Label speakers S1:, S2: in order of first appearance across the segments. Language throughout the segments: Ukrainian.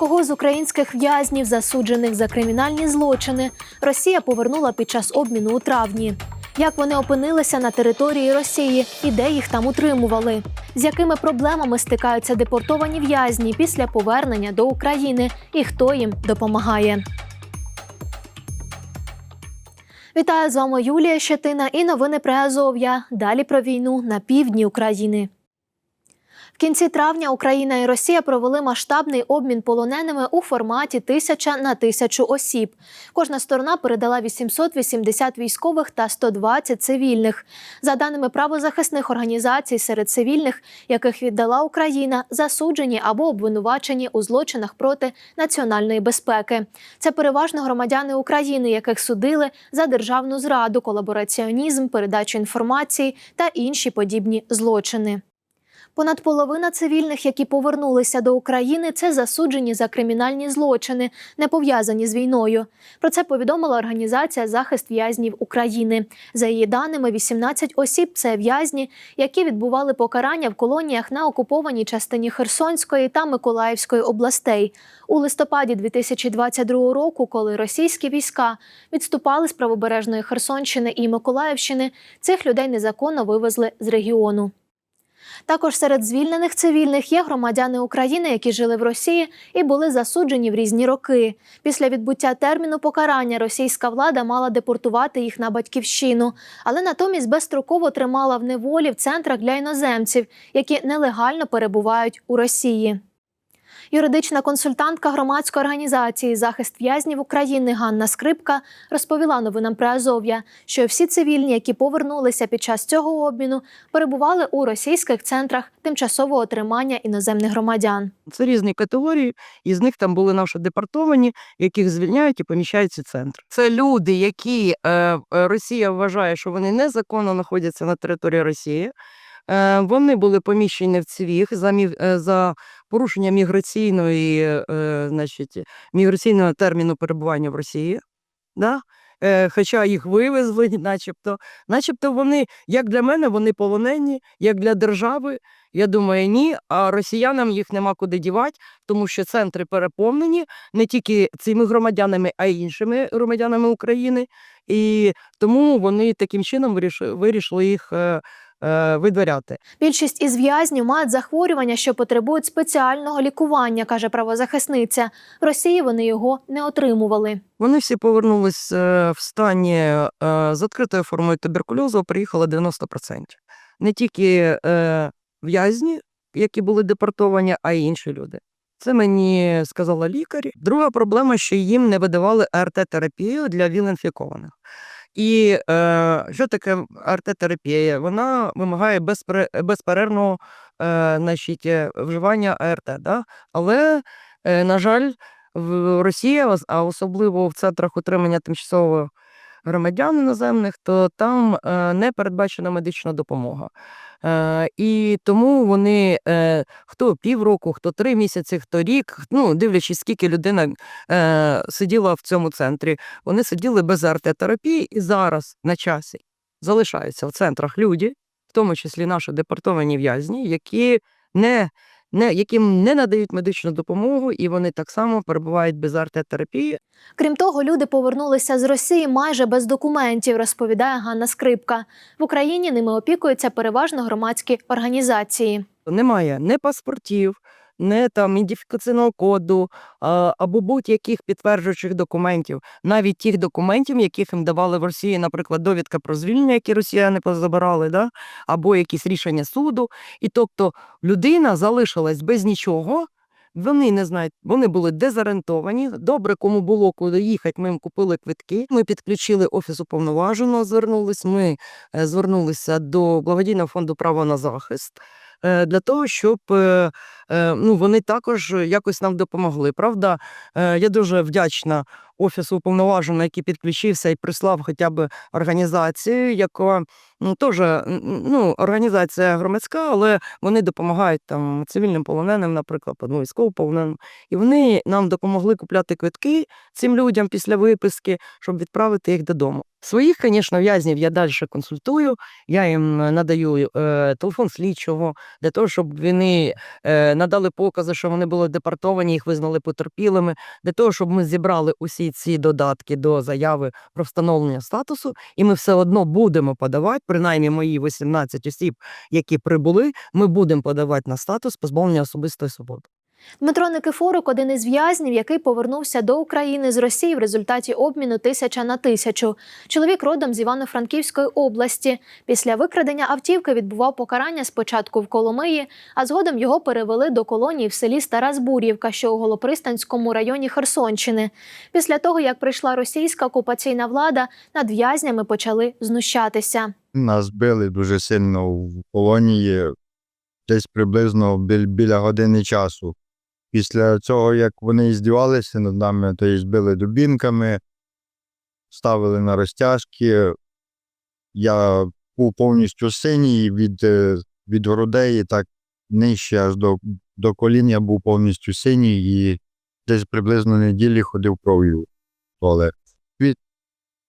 S1: Кого з українських в'язнів, засуджених за кримінальні злочини, Росія повернула під час обміну у травні. Як вони опинилися на території Росії і де їх там утримували? З якими проблемами стикаються депортовані в'язні після повернення до України і хто їм допомагає? Вітаю з вами Юлія Щетина і новини про Азов'я. Далі про війну на півдні України. Кінці травня Україна і Росія провели масштабний обмін полоненими у форматі тисяча на тисячу осіб. Кожна сторона передала 880 військових та 120 цивільних. За даними правозахисних організацій, серед цивільних, яких віддала Україна, засуджені або обвинувачені у злочинах проти національної безпеки. Це переважно громадяни України, яких судили за державну зраду, колабораціонізм, передачу інформації та інші подібні злочини. Понад половина цивільних, які повернулися до України, це засуджені за кримінальні злочини, не пов'язані з війною. Про це повідомила організація Захист в'язнів України. За її даними, 18 осіб це в'язні, які відбували покарання в колоніях на окупованій частині Херсонської та Миколаївської областей. У листопаді 2022 року, коли російські війська відступали з правобережної Херсонщини і Миколаївщини, цих людей незаконно вивезли з регіону. Також серед звільнених цивільних є громадяни України, які жили в Росії і були засуджені в різні роки. Після відбуття терміну покарання російська влада мала депортувати їх на батьківщину, але натомість безстроково тримала в неволі в центрах для іноземців, які нелегально перебувають у Росії. Юридична консультантка громадської організації Захист в'язнів України Ганна Скрипка розповіла новинам про Азов'я, що всі цивільні, які повернулися під час цього обміну, перебували у російських центрах тимчасового тримання іноземних громадян.
S2: Це різні категорії, і з них там були наші депортовані, яких звільняють і поміщають ці центри. Це люди, які е, е, Росія вважає, що вони незаконно знаходяться на території Росії. Е, вони були поміщені в цвіх за, е, за порушення міграційної, е, значить, міграційного терміну перебування в Росії. Да? Хоча їх вивезли, начебто. Начебто вони, як для мене, вони полонені, як для держави. Я думаю, ні, а росіянам їх нема куди дівати, тому що центри переповнені не тільки цими громадянами, а й іншими громадянами України. І тому вони таким чином вирішили, їх видворяти.
S1: Більшість із в'язнів мають захворювання, що потребують спеціального лікування, каже правозахисниця. В Росії вони його не отримували.
S2: Вони всі повернулись е, в стані е, з відкритою формою туберкульозу, приїхало 90%. Не тільки е, в'язні, які були депортовані, а й інші люди. Це мені сказала лікар. Друга проблема, що їм не видавали АРТ-терапію для віл-інфікованих. І е, що таке артетерапія? Вона вимагає безпере, безперервного е, значить, вживання АРТ. Да? Але, е, на жаль, в Росії, а особливо в центрах утримання тимчасового громадян іноземних, то там е, не передбачена медична допомога. Е, і тому вони е, хто півроку, хто три місяці, хто рік, ну дивлячись, скільки людина е, сиділа в цьому центрі, вони сиділи без арт-терапії і зараз на часі залишаються в центрах люди, в тому числі наші депортовані в'язні, які не, не, яким не надають медичну допомогу, і вони так само перебувають без арт-терапії.
S1: Крім того, люди повернулися з Росії майже без документів, розповідає Ганна Скрипка. В Україні ними опікуються переважно громадські організації.
S2: Немає ні паспортів, ні там ідентифікаційного коду або будь-яких підтверджуючих документів, навіть тих документів, яких їм давали в Росії, наприклад, довідка про звільнення, які росіяни позабирали, да? або якісь рішення суду. І тобто людина залишилась без нічого. Вони не знають, вони були дезорієнтовані. Добре, кому було куди їхати, ми їм купили квитки. Ми підключили офіс уповноваженого, звернулись. Ми е, звернулися до благодійного фонду право на захист для того, щоб е, е, ну, вони також якось нам допомогли. Правда, е, я дуже вдячна офісу уповноваженого, який підключився і прислав хоча б організацію, яка ну, теж ну, організація громадська, але вони допомагають там цивільним полоненим, наприклад, ну, військовополоненим. І вони нам допомогли купляти квитки цим людям після виписки, щоб відправити їх додому. Своїх, звісно, в'язнів я далі консультую. Я їм надаю е, телефон слідчого для того, щоб вони е, надали покази, що вони були депортовані, їх визнали потерпілими, для того, щоб ми зібрали усі ці додатки до заяви про встановлення статусу, і ми все одно будемо подавати, принаймні мої 18 осіб, які прибули, ми будемо подавати на статус позбавлення особистої свободи.
S1: Дмитро Никифорук один із в'язнів, який повернувся до України з Росії в результаті обміну тисяча на тисячу. Чоловік родом з Івано-Франківської області. Після викрадення автівки відбував покарання спочатку в Коломиї, а згодом його перевели до колонії в селі Стара Збур'ївка, що у Голопристанському районі Херсонщини. Після того, як прийшла російська окупаційна влада, над в'язнями почали знущатися.
S3: Нас били дуже сильно в колонії, десь приблизно біля години часу. Після цього, як вони здівалися над нами, то їх збили дубінками, ставили на розтяжки. Я був повністю синій від, е, від грудей, і так нижче аж до, до колін я був повністю синій і десь приблизно неділі ходив кров'ю в туалет.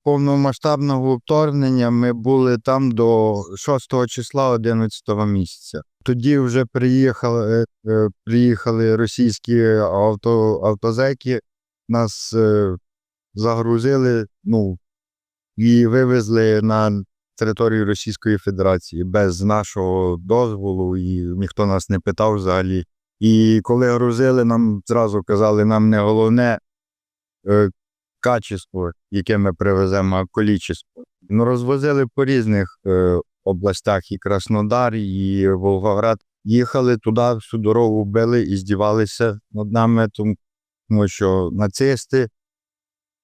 S3: Повномасштабного вторгнення ми були там до 6 числа 11 місяця. Тоді вже приїхали, е, приїхали російські авто, автозеки, нас е, загрузили ну, і вивезли на територію Російської Федерації без нашого дозволу, і ніхто нас не питав взагалі. І коли грузили, нам зразу казали, нам не головне е, качество, яке ми привеземо, а количество. Ну, розвозили по різних е, областях і Краснодар, і Волгоград. Їхали туди, всю дорогу били і здівалися над нами, тому, що нацисти,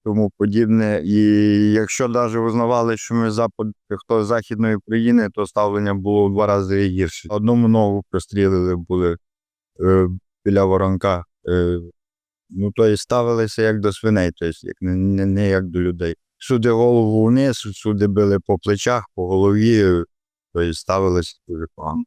S3: тому подібне. І якщо навіть визнавали, що ми запад, хто з Західної України, то ставлення було в два рази гірше. Одному ногу прострілили були е, біля воронка. Е, Ну, то і ставилися як до свиней, тобто як не, не, не як до людей. Сюди голову вниз, сюди били по плечах, по голові, тобто ставилися дуже погано.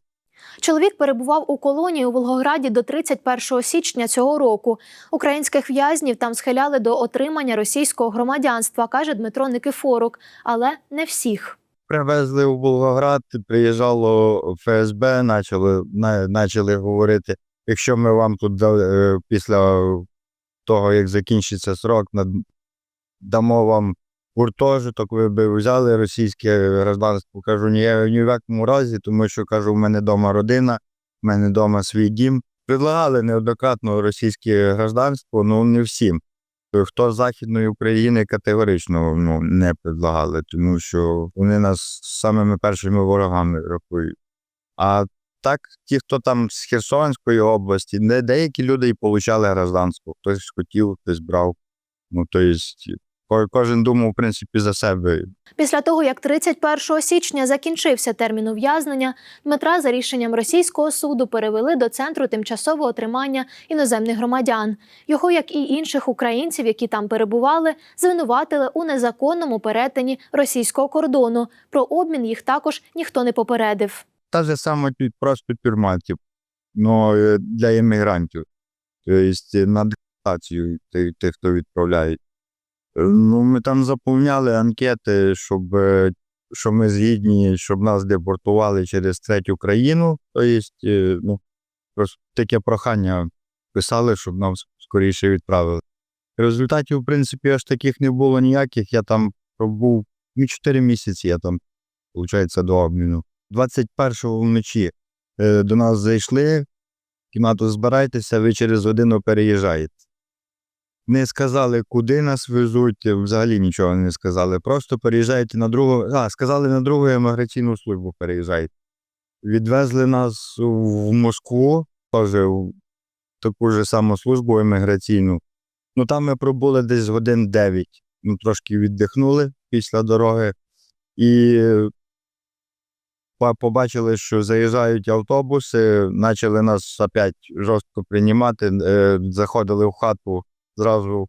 S1: Чоловік перебував у колонії у Волгограді до 31 січня цього року. Українських в'язнів там схиляли до отримання російського громадянства, каже Дмитро Никифорук, але не всіх.
S3: Привезли в Волгоград, приїжджало ФСБ, почали, на, почали говорити, якщо ми вам тут е, після того, як закінчиться срок, дамо вам гуртожиток, ви б взяли російське гражданство. Кажу, ні, ні в якому разі, тому що кажу, в мене вдома родина, в мене вдома свій дім. Предлагали неоднократно російське гражданство, ну не всім. Хто з Західної України категорично ну, не предлагали, тому що вони нас самими першими ворогами рахують. А так, ті, хто там з Херсонської області, де деякі люди і получали гражданство. Хтось хотів, хтось брав. Ну, тобто, ко- кожен думав, в принципі, за себе.
S1: Після того, як 31 січня закінчився термін ув'язнення, Дмитра за рішенням російського суду перевели до центру тимчасового тримання іноземних громадян. Його, як і інших українців, які там перебували, звинуватили у незаконному перетині російського кордону. Про обмін їх також ніхто не попередив.
S3: Та же саме тю- просто тюрма, типу, е, для іммігрантів. Тобто на депортацію тих, хто відправляють. Е, Ну, ми там заповняли анкети, щоб, що ми згідні, щоб нас депортували через третю країну. Тобто, ну, просто таке прохання писали, щоб нам скоріше відправили. Результатів, в принципі, аж таких не було ніяких. Я там пробув ну, 4 місяці, я там, виходить, до обміну. 21-го вночі е, до нас зайшли, кімнату збирайтеся, ви через годину переїжджаєте. Не сказали, куди нас везуть, взагалі нічого не сказали. Просто переїжджаєте на другу. А, сказали на другу еміграційну службу переїжджаєте. Відвезли нас в Москву, теж в таку ж саму службу еміграційну. Ну там ми пробули десь годин 9. Ну, трошки віддихнули після дороги. І побачили, що заїжджають автобуси, почали нас опять жорстко приймати, е, заходили в хату, зразу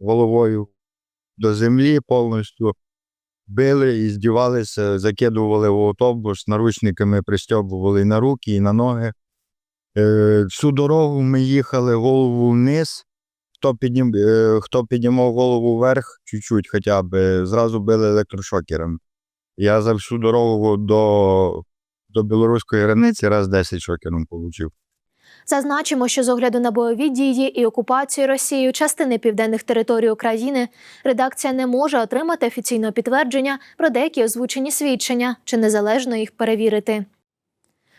S3: головою до землі повністю. Били і здівалися, закидували в автобус, наручниками пристьобували на руки, і на ноги. Е, всю дорогу ми їхали голову вниз. Хто, піднім, е, хто піднімав голову вверх, чуть-чуть хоча б, зразу били електрошокером. Я за всю дорогу до, до білоруської границі раз 10 шокером отримав.
S1: Зазначимо, що з огляду на бойові дії і окупацію Росією частини південних територій України редакція не може отримати офіційного підтвердження про деякі озвучені свідчення чи незалежно їх перевірити.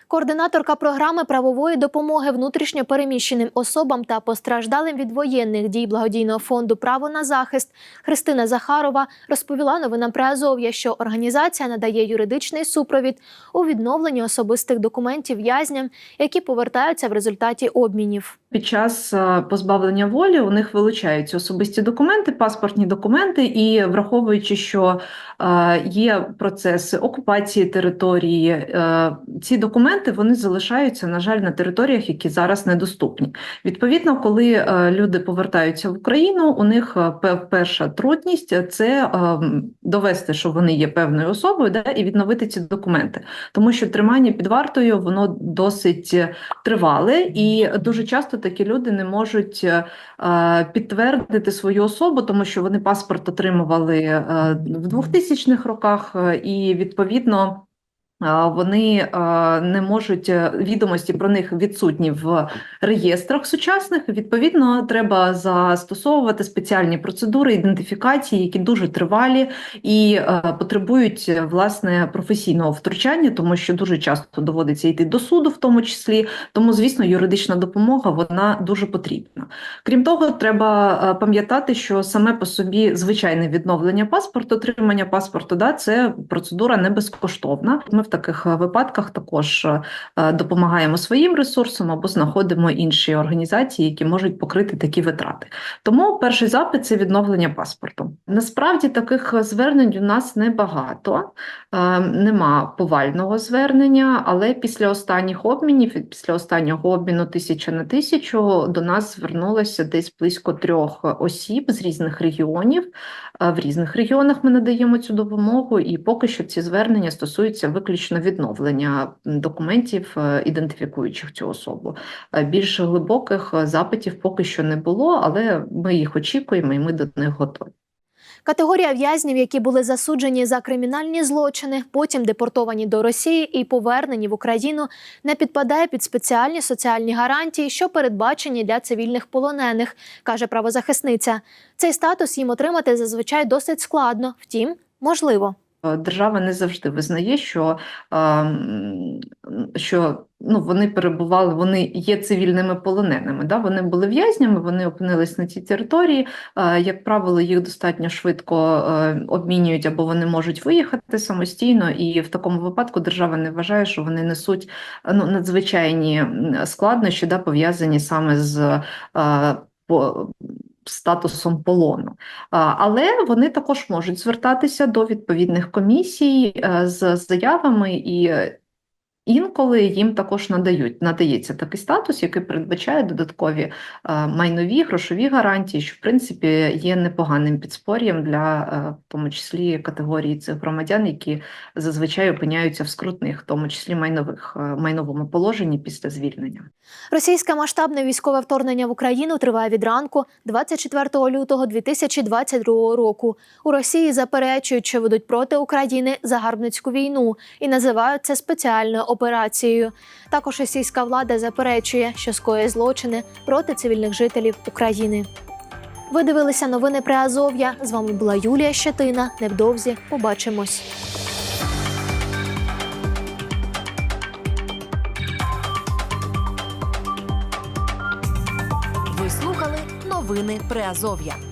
S1: Координаторка програми правової допомоги внутрішньо переміщеним особам та постраждалим від воєнних дій благодійного фонду Право на захист Христина Захарова розповіла новинам Приазов'я, що організація надає юридичний супровід у відновленні особистих документів в'язням, які повертаються в результаті обмінів.
S4: Під час е, позбавлення волі у них вилучаються особисті документи, паспортні документи, і враховуючи, що е, є процеси окупації території, е, ці документи вони залишаються, на жаль, на територіях, які зараз недоступні. Відповідно, коли е, люди повертаються в Україну, у них е, перша трудність це е, довести, що вони є певною особою, да, і відновити ці документи, тому що тримання під вартою воно досить тривале, і дуже часто такі люди не можуть підтвердити свою особу, тому що вони паспорт отримували в 2000-х роках, і відповідно. Вони не можуть е, відомості про них відсутні в реєстрах сучасних. Відповідно, треба застосовувати спеціальні процедури ідентифікації, які дуже тривалі і е, потребують е, власне професійного втручання, тому що дуже часто доводиться йти до суду, в тому числі. Тому, звісно, юридична допомога вона дуже потрібна. Крім того, треба пам'ятати, що саме по собі звичайне відновлення паспорту, отримання паспорту, да, це процедура не безкоштовна. Ми в таких е, випадках також е, допомагаємо своїм ресурсом або знаходимо інші організації, які можуть покрити такі витрати. Тому перший запит це відновлення паспорту. Насправді таких звернень у нас небагато. Е, Нема повального звернення, але після останніх обмінів, після останнього обміну тисяча на тисячу, до нас звернулося десь близько трьох осіб з різних регіонів. Е, В різних регіонах ми надаємо цю допомогу, і поки що ці звернення стосуються виключно відновлення документів, е, ідентифікуючих цю особу. Е, Більш глибоких е, запитів поки що не було, але ми їх очікуємо і ми до них готові.
S1: Категорія в'язнів, які були засуджені за кримінальні злочини, потім депортовані до Росії і повернені в Україну, не підпадає під спеціальні соціальні гарантії, що передбачені для цивільних полонених, каже правозахисниця. Цей статус їм отримати зазвичай досить складно, втім, можливо.
S4: Е, Держава не завжди визнає, що, ем, що ну, вони перебували, вони є цивільними полоненими. Да? Вони були в'язнями, вони опинились на цій території. Е, Як правило, їх достатньо швидко е, обмінюють або вони можуть виїхати самостійно, і в такому випадку держава не вважає, що вони несуть е, ну, надзвичайні складнощі, да, пов'язані саме з е, по- статусом полону. Але вони також можуть звертатися до відповідних комісій е, з заявами і. Інколи їм також надають надається такий статус, який передбачає додаткові е, майнові грошові гарантії, що в принципі є непоганим підспор'ям для е, в тому числі категорії цих громадян, які зазвичай опиняються в скрутних, в тому числі майнових е, майновому положенні після звільнення.
S1: Російське масштабне військове вторгнення в Україну триває від ранку 24 лютого 2022 року. У Росії заперечують, що ведуть проти України загарбницьку війну і називають це спеціальною операцією. Також російська влада заперечує, що скоює злочини проти цивільних жителів України. Ви дивилися новини при Азов'я. З вами була Юлія Щетина. Невдовзі побачимось.
S5: Ви слухали новини Приазов'я.